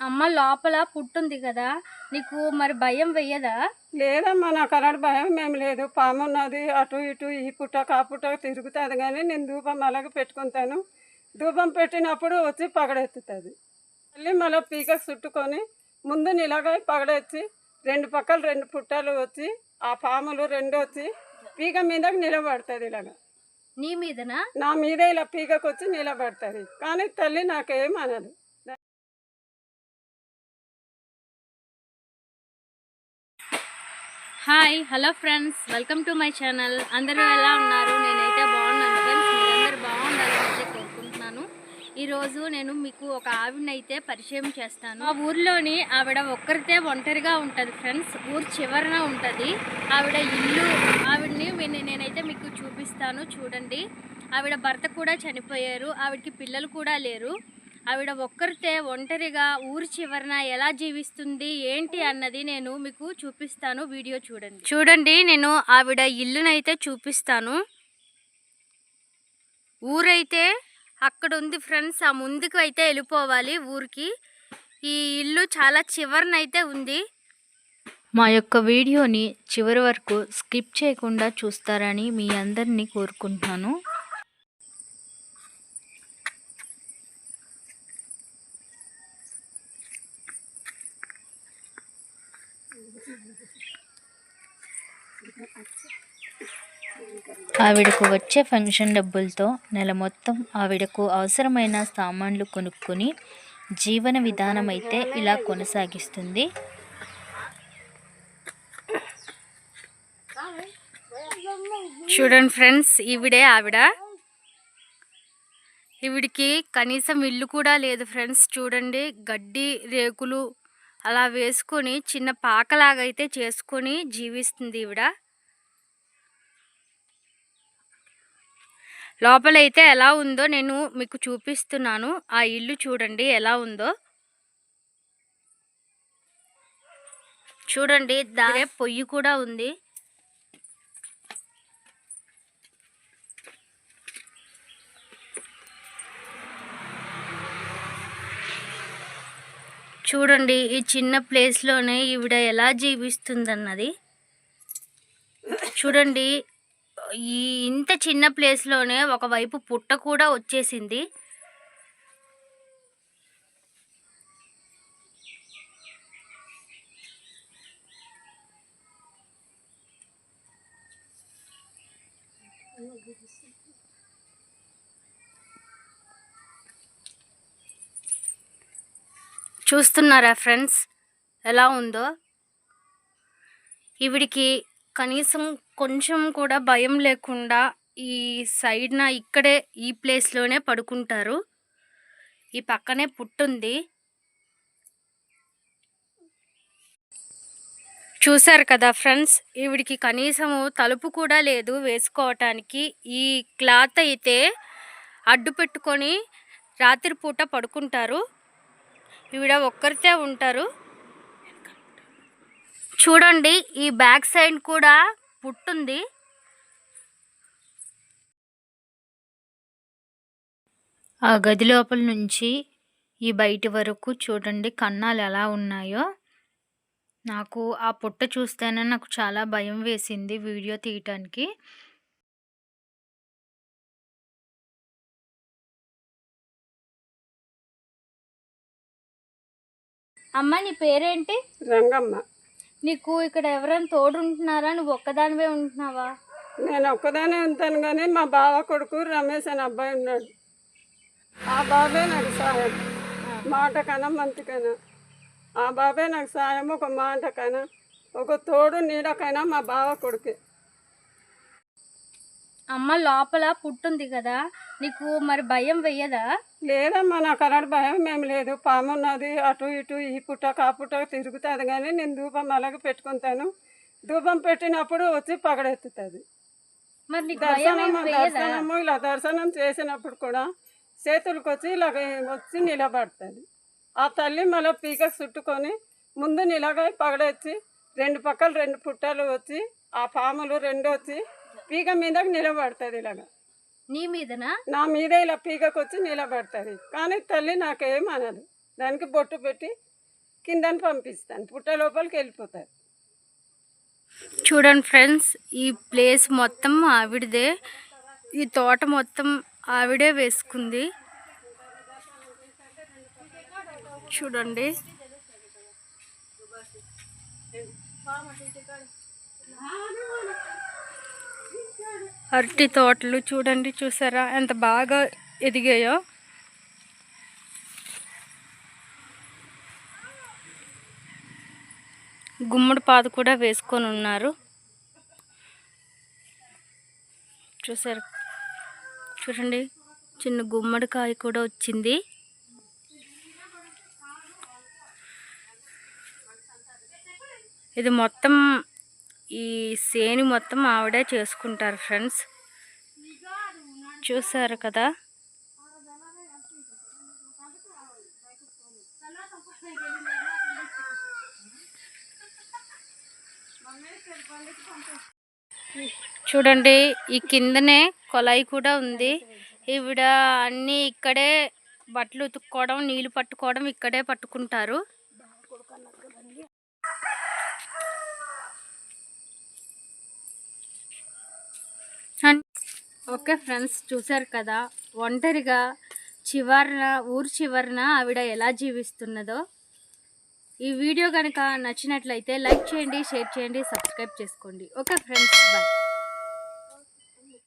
అమ్మ లోపల పుట్టుంది కదా నీకు మరి భయం వెయ్యదా లేదమ్మా నాకు అలాంటి భయం మేము లేదు. పాము ఉన్నది అటు ఇటు ఈ పుట్ట కా పుట్ట తిరుగుతుంది కానీ నేను ధూపం అలాగే పెట్టుకుంటాను. ధూపం పెట్టినప్పుడు వచ్చి పగడెత్తుతుంది. మళ్ళీ మళ్ళీ పీకకు చుట్టుకొని ముందు నిలగా పగడెత్తి రెండు పక్కల రెండు పుట్టాలు వచ్చి ఆ పాములు రెండు వచ్చి పీక మీదకి నిలబడుతుంది ఇలాగ. నీ మీదనా? నా మీదే ఇలా పీకకు వచ్చి నిలబడుతుంది. కానీ తల్లి నాకేం అనదు. Hi hello friends welcome to my channel. అందరూ ఎలా ఉన్నారు? నేనైతే బాగున్నాను ఫ్రెండ్స్ మీరందరూ బాగుండాలని అయితే కోరుకుంటున్నాను. ఈరోజు నేను మీకు ఒక ఆవిడనైతే పరిచయం చేస్తాను. ఆ ఊర్లోని ఆవిడ ఒక్కరితే ఒంటరిగా ఉంటుంది ఫ్రెండ్స్ ఊరు చివరన ఉంటుంది. ఆవిడ ఇల్లు ఆవిడని నేనైతే మీకు చూపిస్తాను చూడండి. ఆవిడ భర్త కూడా చనిపోయారు ఆవిడకి పిల్లలు కూడా లేరు. ఆవిడ ఒక్కరితే ఒంటరిగా ఊరి చివరన ఎలా జీవిస్తుంది ఏంటి అన్నది నేను మీకు చూపిస్తాను. వీడియో చూడండి. చూడండి నేను ఆవిడ ఇల్లునైతే చూపిస్తాను. ఊరైతే అక్కడ ఉంది ఫ్రెండ్స్ ఆ ముందుకు అయితే వెళ్ళిపోవాలి ఊరికి. ఈ ఇల్లు చాలా చివరనైతే ఉంది. మా యొక్క వీడియోని చివరి వరకు స్కిప్ చేయకుండా చూస్తారని మీ అందరినీ కోరుకుంటున్నాను. ఆవిడకు వచ్చే ఫంక్షన్ డబ్బులతో నెల మొత్తం ఆవిడకు అవసరమైన సామాన్లు కొనుక్కొని జీవన విధానం అయితే ఇలా కొనసాగిస్తుంది. చూడండి ఫ్రెండ్స్ ఈవిడే ఆవిడ. ఈవిడికి కనీసం ఇల్లు కూడా లేదు ఫ్రెండ్స్. చూడండి గడ్డి రేకులు అలా వేసుకొని చిన్న పాకలాగా అయితే చేసుకొని జీవిస్తుంది ఈవిడ. లోపలైతే ఎలా ఉందో నేను మీకు చూపిస్తున్నాను. ఆ ఇల్లు చూడండి ఎలా ఉందో. చూడండి దారే పొయ్యి కూడా ఉంది. చూడండి ఈ చిన్న ప్లేస్లోనే ఈవిడ ఎలా జీవిస్తుందన్నది. చూడండి ఈ ఇంత చిన్న ప్లేస్లోనే ఒకవైపు పుట్ట కూడా వచ్చేసింది. చూస్తున్నారా ఫ్రెండ్స్? ఎలా ఉందో? ఈవిడికి కనీసం కొంచెం కూడా భయం లేకుండా ఈ సైడ్న ఇక్కడే ఈ ప్లేస్లోనే పడుకుంటారు. ఈ పక్కనే పుట్టుంది. చూశారు కదా ఫ్రెండ్స్? ఈవిడికి కనీసము తలుపు కూడా లేదు వేసుకోవటానికి. ఈ క్లాత్ అయితే అడ్డు పెట్టుకొని రాత్రిపూట పడుకుంటారు. ఈవిడ ఒక్కరితే ఉంటారు. చూడండి ఈ బ్యాక్ సైడ్ కూడా పుట్టుంది. ఆ గది లోపల నుంచి ఈ బయటి వరకు చూడండి కన్నాలు ఎలా ఉన్నాయో. నాకు ఆ పుట్ట చూస్తేనే నాకు చాలా భయం వేసింది వీడియో తీయటానికి. అమ్మ నీ పేరేంటి? రంగమ్మ. నీకు ఇక్కడ ఎవరైనా తోడు ఉంటున్నారా నువ్వు ఒక్కదానివే ఉంటున్నావా? నేను ఒక్కదానే ఉంటాను కానీ మా బావ కొడుకు రమేష్ అనే అబ్బాయి ఉన్నాడు. ఆ బాబే నాకు సాయం. మాటకైనా మంచికైనా ఆ బాబే నాకు సాయం ఒక మాటకైనా ఒక తోడు నీడకైనా మా బావ కొడుకే. అమ్మ లోపల పుట్టుంది కదా నీకు మరి భయం వెయ్యదా లేదమ్మా నాకు అలాంటి భయం మేము లేదు. పాము ఉన్నది అటు ఇటు ఈ పుట్ట కా పుట్ట తిరుగుతుంది కానీ నేను ధూపం అలాగే పెట్టుకుంటాను ధూపం పెట్టినప్పుడు వచ్చి పగడెత్తుతుంది. దర్శనము ఇలా దర్శనం చేసినప్పుడు కూడా చేతులకు వచ్చి ఇలా వచ్చి నిలబడుతుంది. ఆ తల్లి మళ్ళీ పీకకు చుట్టుకొని ముందు నిలగా పగడెచ్చి రెండు పక్కల రెండు పుట్టాలు వచ్చి ఆ పాములు రెండు వచ్చి పీక మీదకి నిలబడుతుంది ఇలాగ. నీ మీదనా? నా మీదే ఇలా పీకకు వచ్చి నిలబడుతుంది. కానీ తల్లి నాకేం అనదు. దానికి బొట్టు పెట్టి కిందని పంపిస్తాను. పుట్ట లోపలికి వెళ్ళిపోతారు. చూడండి ఫ్రెండ్స్ ఈ ప్లేస్ మొత్తం ఆవిడదే. ఈ తోట మొత్తం ఆవిడే వేసుకుంది. చూడండి. అరటి తోటలు చూడండి చూసారా? ఎంత బాగా ఎదిగాయో. గుమ్మడి పాదు కూడా వేసుకొని ఉన్నారు. చూసారు? చూడండి చిన్న గుమ్మడికాయ కూడా వచ్చింది. ఇది మొత్తం ఈ సేని మొత్తం ఆవిడే చేసుకుంటారు ఫ్రెండ్స్. చూసారు కదా? చూడండి ఈ కిందనే కొలాయి కూడా ఉంది. ఈవిడ అన్నీ ఇక్కడే బట్టలు ఉతుక్కోవడం నీళ్ళు పట్టుకోవడం ఇక్కడే పట్టుకుంటారు అన్- ఓకే ఫ్రెండ్స్ చూసారు కదా? ఒంటరిగా చివరిన ఊరు చివరన ఆవిడ ఎలా జీవిస్తున్నదో. ఈ వీడియో కనుక నచ్చినట్లయితే లైక్ చేయండి షేర్ చేయండి సబ్స్క్రైబ్ చేసుకోండి. Okay friends bye.